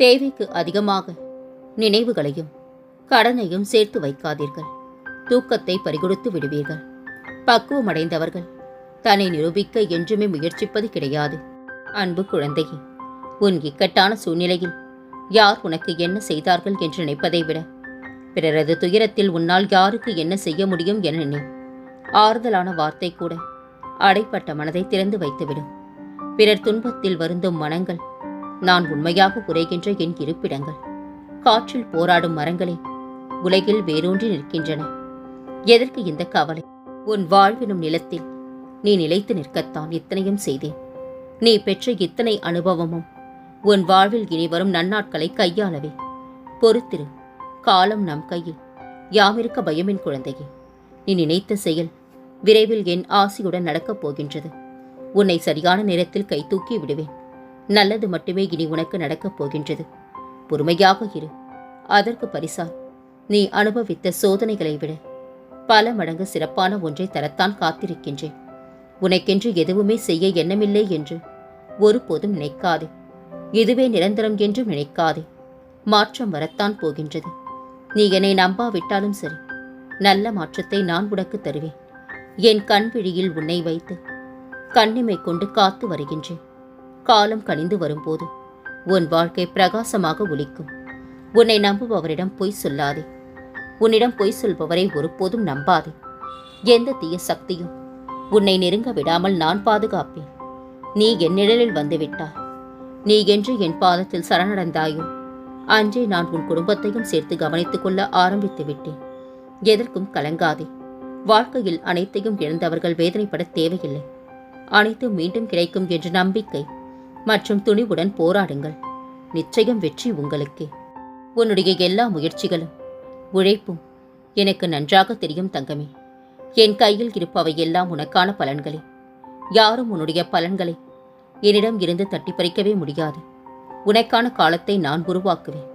தேவைக்கு அதிகமாக நினைவுகளையும் கடனையும் சேர்த்து வைக்காதீர்கள். தூக்கத்தை பறிகொடுத்து விடுவீர்கள். பக்குவமடைந்தவர்கள் தன்னை நிரூபிக்க என்றுமே முயற்சிப்பது கிடையாது. அன்பு குழந்தையே உன் இக்கட்டான சூழ்நிலையில் யார் உனக்கு என்ன செய்தார்கள் என்று நினைப்பதை விட பிறரது துயரத்தில் உன்னால் யாருக்கு என்ன செய்ய முடியும் என நினை. ஆறுதலான வார்த்தை கூட அடைப்பட்ட மனதை திறந்து வைத்துவிடும். பிறர் துன்பத்தில் வருந்தும் மனங்கள் நான் உண்மையாக உரைகின்ற என் இருப்பிடங்கள். காற்றில் போராடும் மரங்களே உலகில் வேரூன்றி நிற்கின்றன. எதற்கு இந்த கவலை? உன் வாழ்வினும் நிலத்தில் நீ நிலைத்து நிற்கத்தான் இத்தனையும் செய்தேன். நீ பெற்ற இத்தனை அனுபவமும் உன் வாழ்வில் இனி வரும் நன்னாட்களை கையாளவே. பொறுத்திரு காலம் நம் கையில். யாமிருக்க பயமின் குழந்தையே நீ நினைத்த செயல் விரைவில் என் ஆசையுடன் நடக்கப் போகின்றது. உன்னை சரியான நேரத்தில் கை தூக்கி விடுவேன். நல்லது மட்டுமே இனி உனக்கு நடக்கப் போகின்றது. பொறுமையாக இரு. அதற்கு பரிசால் நீ அனுபவித்த சோதனைகளை விட பல மடங்கு சிறப்பான ஒன்றை தரத்தான் காத்திருக்கின்றேன். உனக்கென்று எதுவுமே செய்ய எண்ணமில்லை என்று ஒருபோதும் நினைக்காதே. இதுவே நிரந்தரம் என்றும் நினைக்காதே. மாற்றம் வரத்தான் போகின்றது. நீ என்னை நம்பாவிட்டாலும் சரி நல்ல மாற்றத்தை நான் உனக்கு தருவேன். என் கண் விழியில் உன்னை வைத்து கண்ணிமை கொண்டு காத்து வருகின்றேன். காலம் கனிந்து வரும்போது உன் வாழ்க்கை பிரகாசமாக ஒலிக்கும். உன்னை நம்புபவரிடம் பொய் சொல்லாதே. உன்னிடம் பொய் சொல்பவரை ஒருபோதும் நம்பாதே. எந்த தீய சக்தியும் உன்னை நெருங்க விடாமல் நான் பாதுகாப்பேன். நீ என் நிழலில் வந்துவிட்டாய். நீ என்று என் பாதத்தில் சரணடைந்தாயோ அன்றே நான் உன் குடும்பத்தையும் சேர்த்து கவனித்துக் கொள்ள ஆரம்பித்து விட்டேன். எதற்கும் கலங்காதே. வாழ்க்கையில் அனைத்தையும் இழந்தவர்கள் வேதனைப்பட தேவையில்லை. அனைத்தும் மீண்டும் கிடைக்கும் என்ற நம்பிக்கை மற்றும் துணிவுடன் போராடுங்கள். நிச்சயம் வெற்றி உங்களுக்கே. உன்னுடைய எல்லா முயற்சிகளும் உழைப்பும் எனக்கு நன்றாக தெரியும் தங்கமே. என் கையில் இருப்பவை எல்லாம் உனக்கான பலன்களே. யாரும் உன்னுடைய பலன்களை என்னிடம் இருந்து தட்டி பறிக்கவே முடியாது. உனக்கான காலத்தை நான் உருவாக்குவேன்.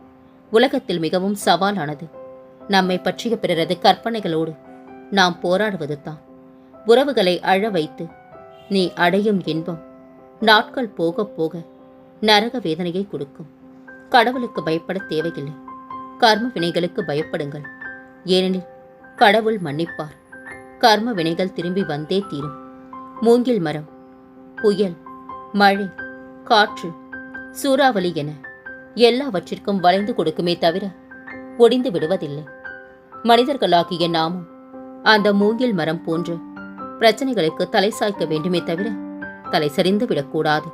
உலகத்தில் மிகவும் சவாலானது. நம்மை பற்றிய பிறரது கற்பனைகளோடு நாம் போராடுவது தான் உறவுகளை அழ வைத்து நீ அடையும் இன்பம் நாட்கள் போக போக நரக வேதனையை கொடுக்கும். கடவுளுக்கு பயப்பட தேவையில்லை. கர்ம வினைகளுக்கு பயப்படுங்கள். ஏனெனில் கடவுள் மன்னிப்பார். கர்ம வினைகள் திரும்பி வந்தே தீரும். மூங்கில் மரம் புயல் மழை காற்று சூறாவளி என எல்லாவற்றிற்கும் வளைந்து கொடுக்குமே தவிர ஒடிந்து விடுவதில்லை. மனிதர்களாகிய நாமும் அந்த மூங்கில் மரம் போன்ற பிரச்சனைகளுக்கு தலை சாய்க்க வேண்டுமே தவிர தலை சரிந்து விடக்கூடாது.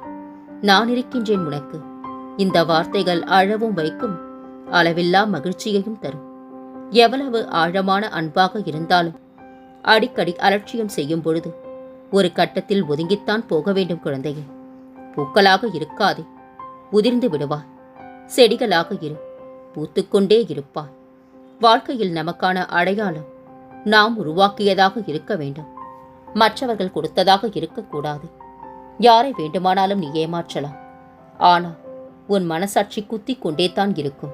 நான் இருக்கின்றேன் உனக்கு. இந்த வார்த்தைகள் அழவும் வைக்கும் அளவில்லா மகிழ்ச்சியையும் தரும். எவ்வளவு ஆழமான அன்பாக இருந்தாலும் அடிக்கடி அலட்சியம் செய்யும் பொழுது ஒரு கட்டத்தில் ஒதுங்கித்தான் போக வேண்டும் குழந்தையே. பூக்களாக இருக்காதே. உதிர்ந்து விடுவாய். செடிகளாக இரு. பூத்துக்கொண்டே இருப்பாய். வாழ்க்கையில் நமக்கான அடையாளம் நாம் உருவாக்கியதாக இருக்க வேண்டும். மற்றவர்கள் கொடுத்ததாக இருக்கக்கூடாது. யாரை வேண்டுமானாலும் நீ ஏமாற்றலாம். ஆனால் உன் மனசாட்சி குத்திக் கொண்டே தான் இருக்கும்.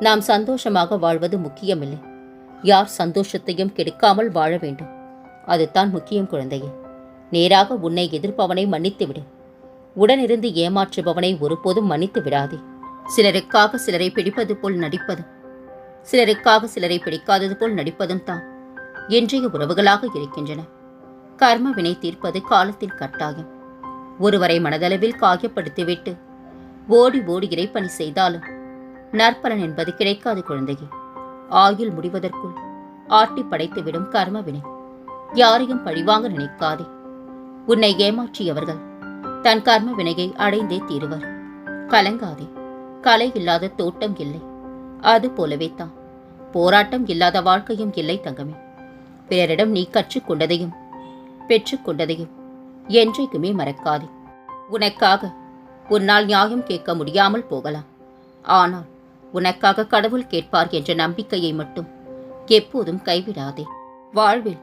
நாம் சந்தோஷமாக வாழ்வது முக்கியமில்லை. யார் சந்தோஷத்தையும் கெடுக்காமல் வாழ வேண்டும். அதுதான் முக்கியம் குழந்தையே. நேராக உன்னை எதிர்ப்பவனை மன்னித்துவிடு. உடனிருந்து ஏமாற்றுபவனை ஒருபோதும் மன்னித்து விடாதே. சிலருக்காக சிலரை பிடிப்பது போல் நடிப்பதும் சிலருக்காக சிலரை பிடிக்காதது போல் நடிப்பதும் தான் இன்றைய உறவுகளாக இருக்கின்றன. கர்மவினை தீர்ப்பது காலத்தின் கட்டாயம். ஒருவரை மனதளவில் காயப்படுத்திவிட்டு ஓடி ஓடி இறைப்பணி செய்தாலும் நற்பலன் என்பது கிடைக்காது குழந்தையே. ஆயுள் முடிவதற்குள் ஆட்டி படைத்துவிடும் கர்மவினை. யாரையும் பழிவாங்க நினைக்காதே. உன்னை ஏமாற்றியவர்கள் தன் கர்ம வினையை அடைந்தே தீருவர். கலங்காதே. கலை இல்லாத தோட்டம் இல்லை. அது போலவே தான். போராட்டம் இல்லாத வாழ்க்கையும் இல்லை தங்கமே. பிறரிடம் நீ கற்றுக்கொண்டதையும் பெற்றுக்கொண்டதையும் என்றைக்குமே மறக்காதே. உனக்காக உன்னால் நியாயம் கேட்க முடியாமல் போகலாம். ஆனால் உனக்காக கடவுள் கேட்பார் என்ற நம்பிக்கையை மட்டும் எப்போதும் கைவிடாதே. வாழ்வில்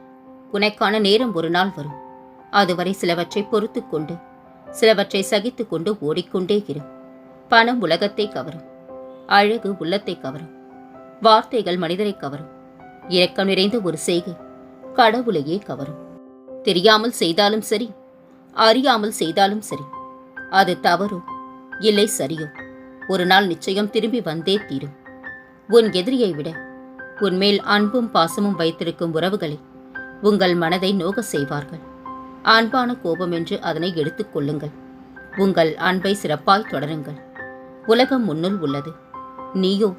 உனக்கான நேரம் ஒரு நாள் வரும். அதுவரை சிலவற்றை பொறுத்து கொண்டு சிலவற்றை சகித்து கொண்டு ஓடிக்கொண்டே இரு. பணம் உலகத்தை கவரும். அழகு உள்ளத்தை கவரும். வார்த்தைகள் மனிதரை கவரும். இரக்கம் நிறைந்த ஒரு செய்கை கடவுளையே கவரும். தெரியாமல் செய்தாலும் சரி அறியாமல் செய்தாலும் சரி. அது தவறோ? இல்லை சரியோ? ஒரு நாள் நிச்சயம் திரும்பி வந்தே தீரும். உன் எதிரியை விட உன்மேல் அன்பும் பாசமும் வைத்திருக்கும் உறவுகளை உங்கள் மனதை நோக செய்வார்கள். அன்பான கோபம் என்று அதனை எடுத்துக்கொள்ளுங்கள் உங்கள் அன்பை சிறப்பாய் தொடருங்கள். உலகம் முன்னுள் உள்ளது. நீயோ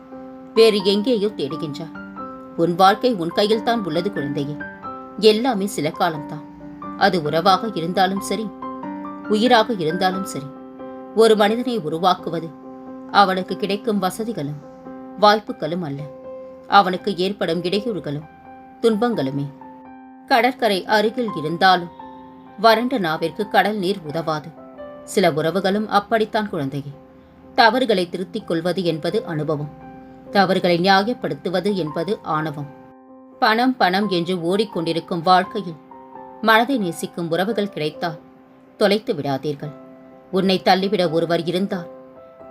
வேறு எங்கேயோ தேடுகின்றாய். உன் வாழ்க்கை உன் கையில் தான் உள்ளது குழந்தையே. எல்லாமே சில காலம்தான். அது உறவாக இருந்தாலும் சரி உயிராக இருந்தாலும் சரி ஒரு மனிதனை உருவாக்குவது அவனுக்கு கிடைக்கும் வசதிகளும் வாய்ப்புகளும் அல்ல. அவனுக்கு ஏற்படும் இடையூறுகளும் துன்பங்களுமே. கடற்கரை அருகில் இருந்தாலும் வறண்ட நாவிற்கு கடல் நீர் உதவாது. சில உறவுகளும் அப்படித்தான் குழந்தையே. தவறுகளை திருத்திக் கொள்வது என்பது அனுபவம். தவறுகளை நியாயப்படுத்துவது என்பது ஆணவம். பணம் பணம் என்று ஓடிக்கொண்டிருக்கும் வாழ்க்கையில் மனதை நேசிக்கும் உறவுகள் கிடைத்தால் தொலைத்து விடாதீர்கள். உன்னை தள்ளிவிட ஒருவர் இருந்தால்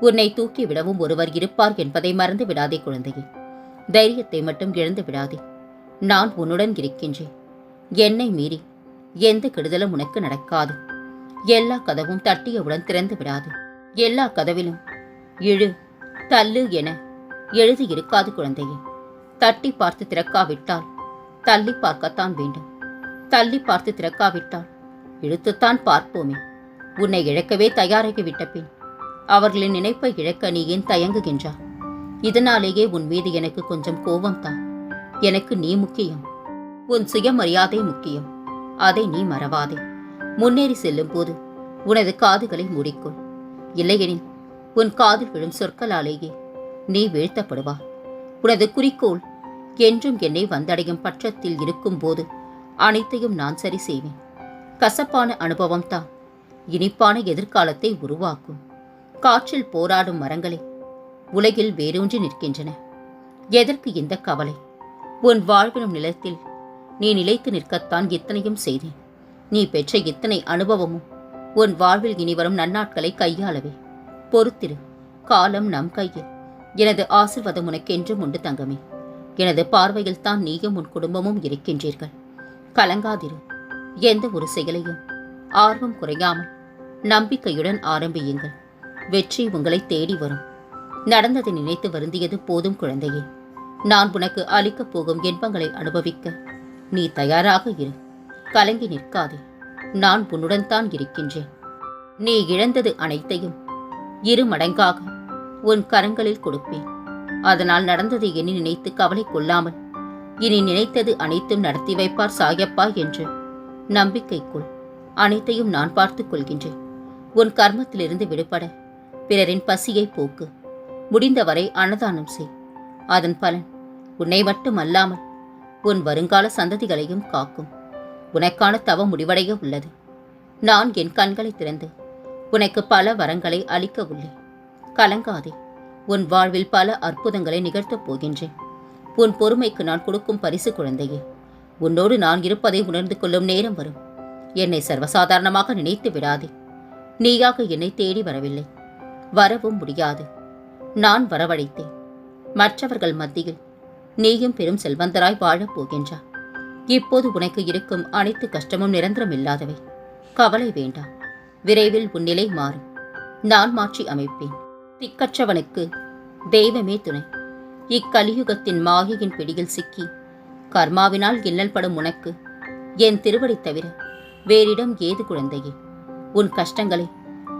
உன்னை தூக்கிவிடவும் ஒருவர் இருப்பார் என்பதை மறந்து விடாதே குழந்தையே. தைரியத்தை மட்டும் இழந்து விடாதே. நான் உன்னுடன் இருக்கின்றேன். என்னை மீறி எந்த கெடுதலும் உனக்கு நடக்காது. எல்லா கதவும் தட்டியவுடன் திறந்து விடாது. எல்லா கதவிலும் இழு தள்ளு என எழுதி இருக்காது குழந்தையே. தட்டி பார்த்து திறக்காவிட்டால் தள்ளி பார்க்கத்தான் வேண்டும். தள்ளி பார்த்து திறக்காவிட்டால் இழுத்துத்தான் பார்ப்போமே. உன்னை இழக்கவே தயாராகிவிட்ட பின் அவர்களின் நினைப்பை இழக்க நீ ஏன் தயங்குகின்றா இதனாலேயே உன் மீது எனக்கு கொஞ்சம் கோபம்தான் எனக்கு நீ முக்கியம். உன் சுயமரியாதை முக்கியம். அதை நீ மறவாதே. முன்னேறி செல்லும் போது உனது காதுகளை மூடிக்கொள். இல்லையெனில் உன் காதில் விழும் சொற்களாலேயே நீ வீழ்த்தப்படுவார் உனது குறிக்கோள் என்றும் என்னை வந்தடையும் பட்சத்தில் இருக்கும்போது அனைத்தையும் நான் சரி செய்வேன். கசப்பான அனுபவம் தான். இனிப்பான எதிர்காலத்தை உருவாக்கும். காற்றில் போராடும் மரங்களே உலகில் வேரூன்றி நிற்கின்றன. எதற்கு இந்த கவலை? உன் வாழ்வினும் நிலத்தில் நீ நிலைத்து நிற்கத்தான் இத்தனையும் செய்தேன். நீ பெற்ற இத்தனை அனுபவமும் உன் வாழ்வில் இனிவரும் நன்னாட்களை கையாளவே. பொறுத்திரு காலம் நம் கையில். எனது ஆசிர்வாதம் உனக்கென்றும் உண்டு தங்கமே. எனது பார்வையில் தான் நீயும் உன் குடும்பமும் இருக்கின்றீர்கள். கலங்காதிரு எந்த ஒரு செயலையும் ஆர்வம் குறையாமல் நம்பிக்கையுடன் ஆரம்பியுங்கள். வெற்றி உங்களை தேடி வரும். நடந்ததை நினைத்து வருந்தியது போதும் குழந்தையே. நான் உனக்கு அளிக்கப் போகும் இன்பங்களை அனுபவிக்க நீ தயாராக இரு. கலங்கி நிற்காதே. நான் உன்னுடன் தான் இருக்கின்றேன். நீ இழந்தது அனைத்தையும் இரு மடங்காக உன் கரங்களில் கொடுப்பேன். அதனால் நடந்ததை எண்ணி நினைத்து கவலை கொள்ளாமல் இனி நினைத்தது அனைத்தும் நடத்தி வைப்பார் சாயப்பா என்று. நம்பிக்கைக்குள் அனைத்தையும் நான் பார்த்துக் கொள்கின்றேன். உன் கர்மத்திலிருந்து விடுபட. பிறரின் பசியை போக்கு. முடிந்தவரை அன்னதானம் செய். அதன் பலன் உன்னை மட்டுமல்லாமல் உன் வருங்கால சந்ததிகளையும் காக்கும். உனக்கான தவம் முடிவடைய உள்ளது. நான் என் கண்களை திறந்து உனக்கு பல வரங்களை அளிக்க உள்ளேன். கலங்காதே. உன் வாழ்வில் பல அற்புதங்களை நிகழ்த்தப் போகின்றேன். உன் பொறுமைக்கு நான் கொடுக்கும் பரிசு குழந்தையே. உன்னோடு நான் இருப்பதை உணர்ந்து கொள்ளும் நேரம் வரும். என்னை சர்வசாதாரணமாக நினைத்து விடாதே. நீயாக என்னை தேடி வரவில்லை. வரவும் முடியாது. நான் வரவழைத்தேன். மற்றவர்கள் மத்தியில் நீயும் பெரும் செல்வந்தராய் வாழப் போகின்றாய் இப்போது உனக்கு இருக்கும் அனைத்து கஷ்டமும் நிரந்தரம் இல்லாதவை. கவலை வேண்டாம். விரைவில் உன் நிலை மாறும். நான் மாற்றி அமைப்பேன். திக்கற்றவனுக்கு தெய்வமே துணை. இக்கலியுகத்தின் மாயையின் பிடியில் சிக்கி கர்மாவினால் இன்னல் படும் உனக்கு. என் திருவடி தவிர வேறிடம் ஏது குழந்தையே? உன் கஷ்டங்களை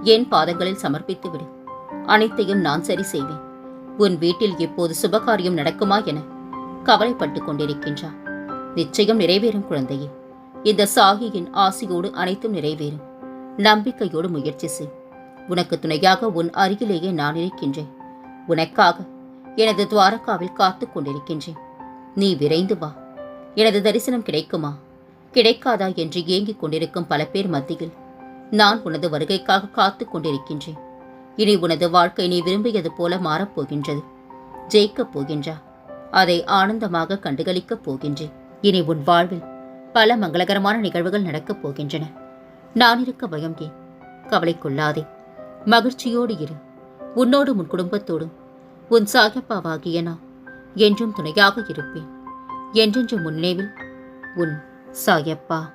என் பாதங்களில் சமர்ப்பித்து விடு. அனைத்தையும் நான் சரி செய்வேன். உன் வீட்டில் இப்போது சுபகாரியம் நடக்குமா என கவலைப்பட்டு கொண்டிருக்கின்றார் நிச்சயம் நிறைவேறும் குழந்தையே. இந்த சாகியின் ஆசியோடு அனைத்தும் நிறைவேறும். நம்பிக்கையோடு முயற்சி செய். உனக்கு துணையாக உன் அருகிலேயே நான் இருக்கின்றேன். உனக்காக எனது துவாரகாவில் காத்துக் கொண்டிருக்கின்றேன். நீ விரைந்து வா. எனது தரிசனம் கிடைக்குமா? கிடைக்காதா என்று ஏங்கிக் கொண்டிருக்கும் பல பேர் மத்தியில். நான் உனது வருகைக்காக காத்துக் கொண்டிருக்கின்றேன். இனி உனது வாழ்க்கை நீ விரும்பியது போல மாறப்போகின்றது ஜெயிக்கப் போகின்றா. அதை ஆனந்தமாக கண்டுகளிக்கப் போகின்றேன். இனி உன் வாழ்வில் பல மங்களகரமான நிகழ்வுகள் நடக்கப் போகின்றன. நான் இருக்க பயம் ஏன்? கவலை கொள்ளாதே. மகிழ்ச்சியோடு இரு. உன்னோடும் உன் குடும்பத்தோடும் உன் சாயப்பாவாகிய நான் என்றும் துணையாக இருப்பேன். என்றென்றும் முன்னேவில் உன் சாயப்பா